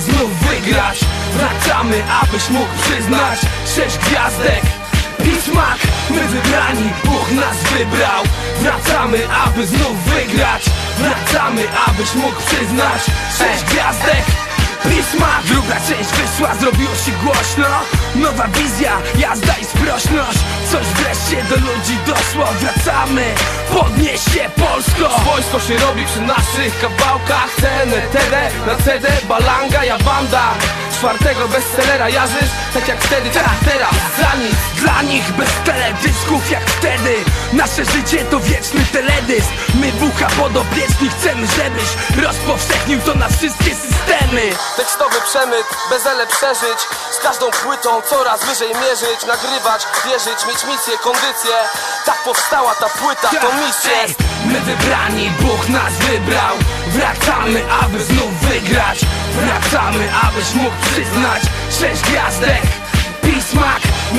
aby znów wygrać. Wracamy, abyś mógł przyznać Sześć gwiazdek. Pismak, my wybrani, Bóg nas wybrał. Wracamy, aby znów wygrać. Wracamy, abyś mógł przyznać Sześć gwiazdek. Pismak Druga część wyszła, zrobiło się głośno. Nowa wizja, jazda i sprośność. Coś wreszcie do ludzi doszło. Wracamy, podnieś się Polsko! Wojsko się robi przy naszych kawałkach. Cenę TD na CD, balanga, ja banda Czwartego bestsellera jarzysz, tak jak wtedy, tak teraz. Za nic Dla nich bez teledysków jak wtedy. Nasze życie to wieczny teledysk. My bucha podopieczni chcemy, żebyś Rozpowszechnił to na wszystkie systemy. Tekstowy przemyt, bez ele przeżyć. Z każdą płytą coraz wyżej mierzyć. Nagrywać, wierzyć, mieć misję, kondycję. Tak powstała ta płyta, to misja Ej, My wybrani, Bóg nas wybrał. Wracamy, aby znów wygrać. Wracamy, abyś mógł przyznać Sześć gwiazdek, pismak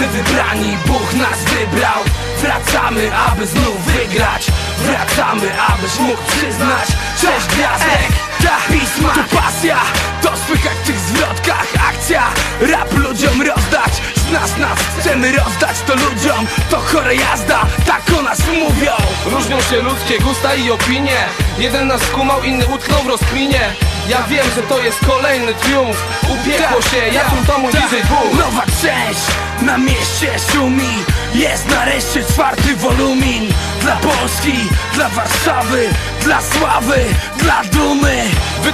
My wybrani, Bóg nas wybrał. Wracamy, aby znów wygrać. Wracamy, abyś mógł przyznać. Sześć gwiazdek, pismak To pasja, to słychać w tych zwrotkach Akcja, rap ludziom rozdać Z nas nas chcemy rozdać to ludziom. To chore jazda, tak o nas mówią. Różnią się ludzkie gusta i opinie. Jeden nas skumał, inny utknął w rozkminie Ja wiem, że to jest kolejny triumf. Upiekło się, ja tu to mój Tak, DJ Bóg Nowa część na mieście szumi. Jest nareszcie czwarty wolumin. Dla Polski, dla Warszawy, dla sławy, dla dumy. Wy